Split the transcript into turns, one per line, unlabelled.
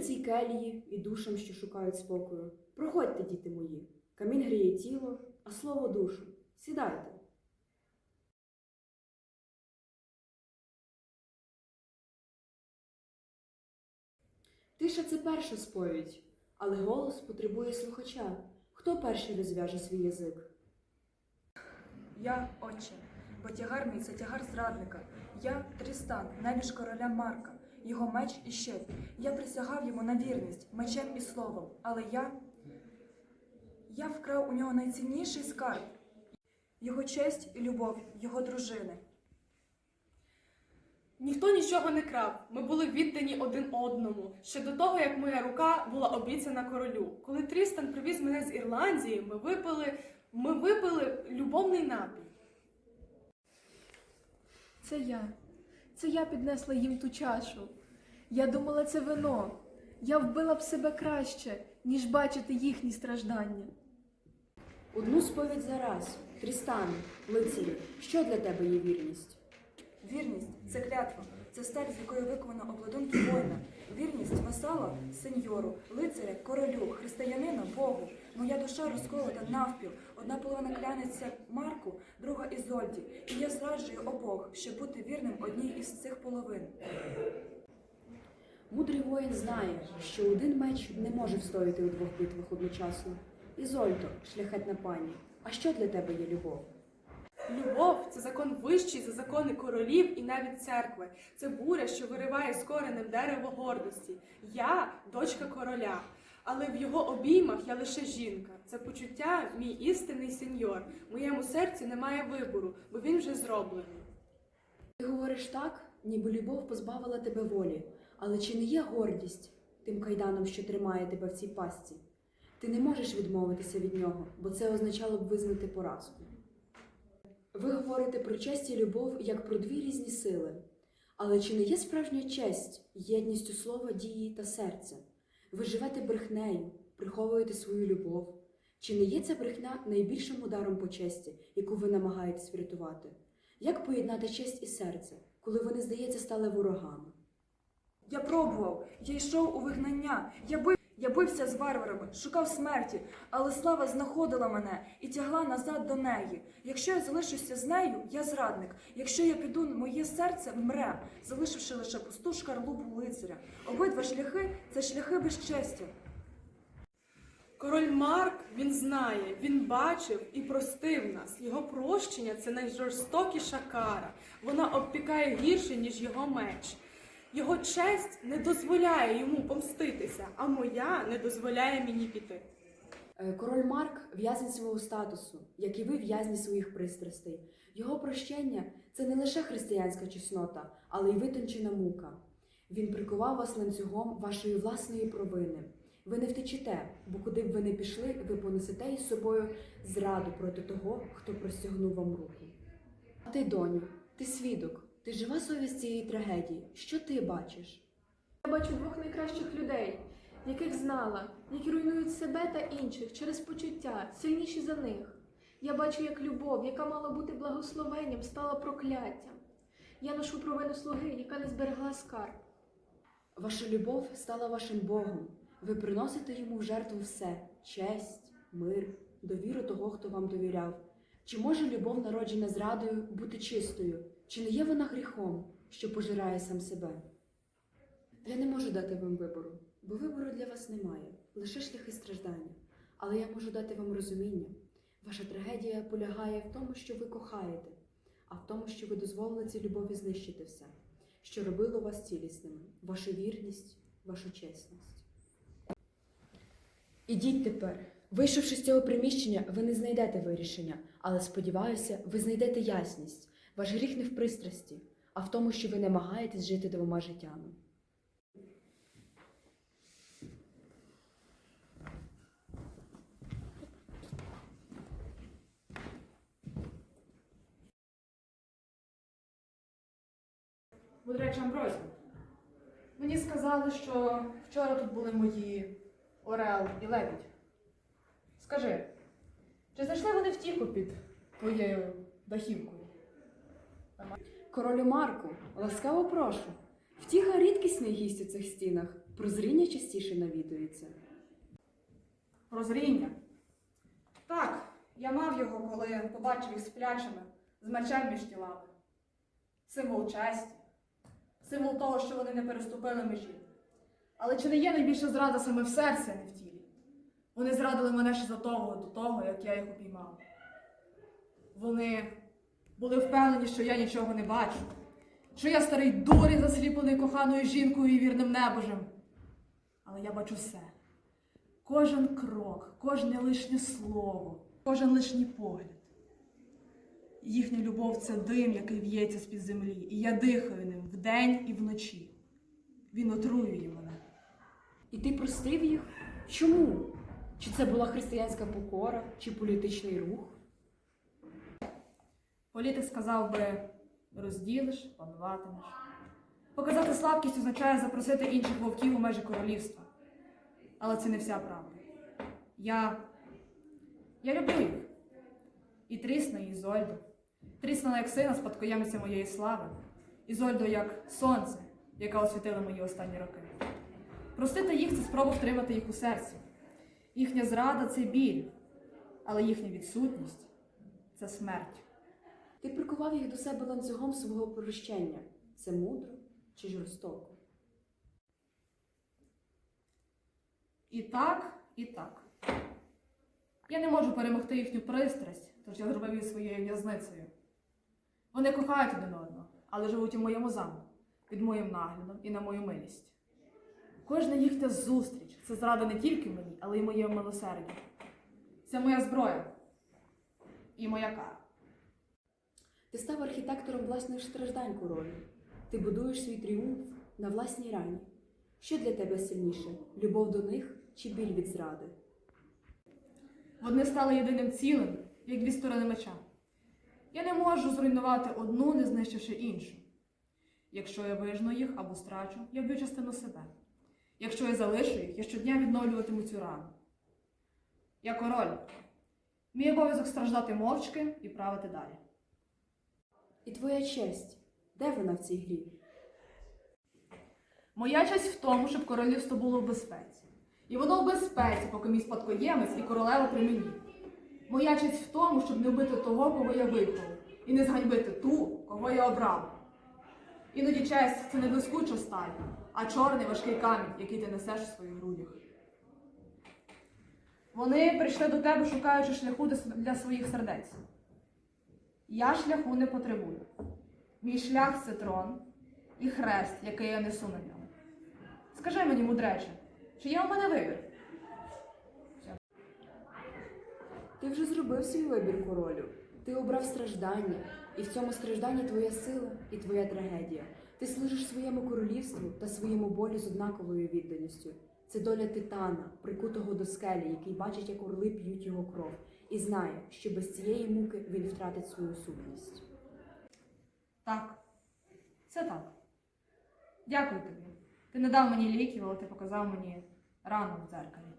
Цій келії і душам, що шукають спокою. Проходьте, діти мої. Камінь гріє тіло, а слово душу. Сідайте. Тиша це перша сповідь, але голос потребує слухача. Хто перший розв'яже свій язик?
Я, отче, бо тягар мій це тягар зрадника. Я Трістан, небіж короля Марка, його меч і щит. Я присягав йому на вірність, мечем і словом. Але я. Я вкрав у нього найцінніший скарб його честь і любов, його дружини.
Ніхто нічого не крав. Ми були віддані один одному ще до того, як моя рука була обіцяна королю. Коли Трістан привіз мене з Ірландії, ми випили, ми випили любовний напій.
Це я. Це я піднесла їм ту чашу. Я думала, це вино. Я вбила б себе краще, ніж бачити їхні страждання.
Одну сповідь за раз. Трістане, лицарі, що для тебе є вірність?
Вірність це клятва, це сталь, з якої виконано обладунки воїна. Вірність васала сеньору, лицаря, королю, християнина Богу. Моя душа розколота навпіл. Одна половина клянеться Марку, друга Ізольді. І я зраджую обох, щоб бути вірним одній із цих половин.
Мудрий воїн знає, що один меч не може встояти у двох битвах одночасно. Ізольто, шляхетна пані, а що для тебе є любов?
Любов це закон вищий за закони королів і навіть церкви. Це буря, що вириває з коренем дерево гордості. Я дочка короля, але в його обіймах я лише жінка. Це почуття мій істинний сеньор. Моєму серці немає вибору, бо він вже зроблений.
Ти говориш так, ніби любов позбавила тебе волі, але чи не є гордість тим кайданом, що тримає тебе в цій пастці? Ти не можеш відмовитися від нього, бо це означало б визнати поразку. Ви говорите про честь і любов як про дві різні сили. Але чи не є справжня честь єдністю слова, дії та серця? Ви живете брехнею, приховуєте свою любов. Чи не є ця брехня найбільшим ударом по честі, яку ви намагаєтесь врятувати? Як поєднати честь і серце, коли вони, здається, стали ворогами?
Я пробував, я йшов у вигнання, я бив, я бився з варварами, шукав смерті, але слава знаходила мене і тягла назад до неї. Якщо я залишуся з нею, я зрадник. Якщо я піду, моє серце вмре, залишивши лише пусту шкарлупу лицаря. Обидва шляхи це шляхи безчестя.
Король Марк він знає, він бачив і простив нас. Його прощення це найжорстокіша кара. Вона обпікає гірше, ніж його меч. Його честь не дозволяє йому помститися, а моя не дозволяє мені піти.
Е, Король Марк в'язень свого статусу, як і ви в'язні своїх пристрастей. Його прощення це не лише християнська чеснота, але й витончена мука. Він прикував вас ланцюгом вашої власної провини. Ви не втечете, бо куди б ви не пішли, ви понесете із собою зраду проти того, хто простягнув вам руку. А ти, доню, ти свідок, ти жива совість цієї трагедії. Що ти бачиш?
Я бачу двох найкращих людей, яких знала, які руйнують себе та інших через почуття, сильніші за них. Я бачу, як любов, яка мала бути благословенням, стала прокляттям. Я ношу провину слуги, яка не зберегла скарб.
Ваша любов стала вашим Богом. Ви приносите йому в жертву все честь, мир, довіру того, хто вам довіряв. Чи може любов, народжена зрадою, бути чистою? Чи не є вона гріхом, що пожирає сам себе? Я не можу дати вам вибору, бо вибору для вас немає, лише шляхи страждання. Але я можу дати вам розуміння. Ваша трагедія полягає в тому, що ви кохаєте, а в тому, що ви дозволили цій любові знищити все, що робило вас цілісними, вашу вірність, вашу чесність. Ідіть тепер. Вийшовши з цього приміщення, ви не знайдете вирішення, але сподіваюся, ви знайдете ясність. Ваш гріх не в пристрасті, а в тому, що ви намагаєтесь жити двома життями.
Мудреч Амброзі, мені сказали, що вчора тут були мої Орел і Лебідь. Скажи, чи знайшли вони втіху під твоєю дахівкою?
Королю Марку, ласкаво прошу. Втіха рідкісний гість у цих стінах. Прозріння частіше навідується.
Прозріння. Так, я мав його, коли побачив їх сплячими, з мечем між тілами. Символ честі, символ того, що вони не переступили межі. Але чи не є найбільша зрада саме в серці, а не в тілі? Вони зрадили мене ще задовго до того, як я їх обіймав. Вони були впевнені, що я нічого не бачу, що я старий дурень, засліплений коханою жінкою і вірним небожем. Але я бачу все. Кожен крок, кожне лишнє слово, кожен лишній погляд. Їхня любов це дим, який в'ється з-під землі, і я дихаю ним вдень і вночі. Він отруює мене.
І ти простив їх? Чому? Чи це була християнська покора, чи політичний рух?
Політик сказав би: розділиш, пануватимеш. Показати слабкість означає запросити інших вовків у межі королівства. Але це не вся правда. Я. Я люблю їх. І Трісну, і Ізольду. Трісна як сина спадкоємиця моєї слави. Ізольду як сонце, яке освітило мої останні роки. Простити їх це спроба втримати їх у серці. Їхня зрада це біль, але їхня відсутність це смерть.
Ти прикував їх до себе ланцюгом свого прощення. Це мудро чи жорстоко?
І так, і так. Я не можу перемогти їхню пристрасть, тож я зробив її своєю в'язницею. Вони кохають один одного, але живуть у моєму замку, під моїм наглядом і на мою милість. Кожна їхня зустріч це зрада не тільки мені, але й моєму милосерді. Це моя зброя і моя кара.
Ти став архітектором власних страждань королю. Ти будуєш свій тріумф на власній рані. Що для тебе сильніше любов до них чи біль від зради?
Вони стали єдиним цілим, як дві сторони меча. Я не можу зруйнувати одну, не знищивши іншу. Якщо я вижну їх або страчу, я вб'ю частину себе. Якщо я залишу їх, я щодня відновлюватиму цю рану. Я король. Мій обов'язок страждати мовчки і правити далі.
І твоя честь, де вона в цій грі?
Моя честь в тому, щоб королівство було в безпеці. І воно в безпеці, поки мій спадкоємець і королева при мені. Моя честь в тому, щоб не вбити того, кого я виховав, і не зганьбити ту, кого я обрав. Іноді честь це не блискуча сталь, а чорний важкий камінь, який ти несеш у своїх грудях. Вони прийшли до тебе, шукаючи шляху для своїх сердець. Я шляху не потребую. Мій шлях це трон і хрест, який я несу на ньому. Скажи мені, мудрече, чи є у мене вибір?
Ти вже зробив свій вибір королю. Ти обрав страждання, і в цьому стражданні твоя сила і твоя трагедія. Ти служиш своєму королівству та своєму болю з однаковою відданістю. Це доля титана, прикутого до скелі, який бачить, як орли п'ють його кров, і знає, що без цієї муки він втратить свою сутність.
Так, це так. Дякую тобі. Ти не дав мені ліків, але ти показав мені рану в дзеркалі.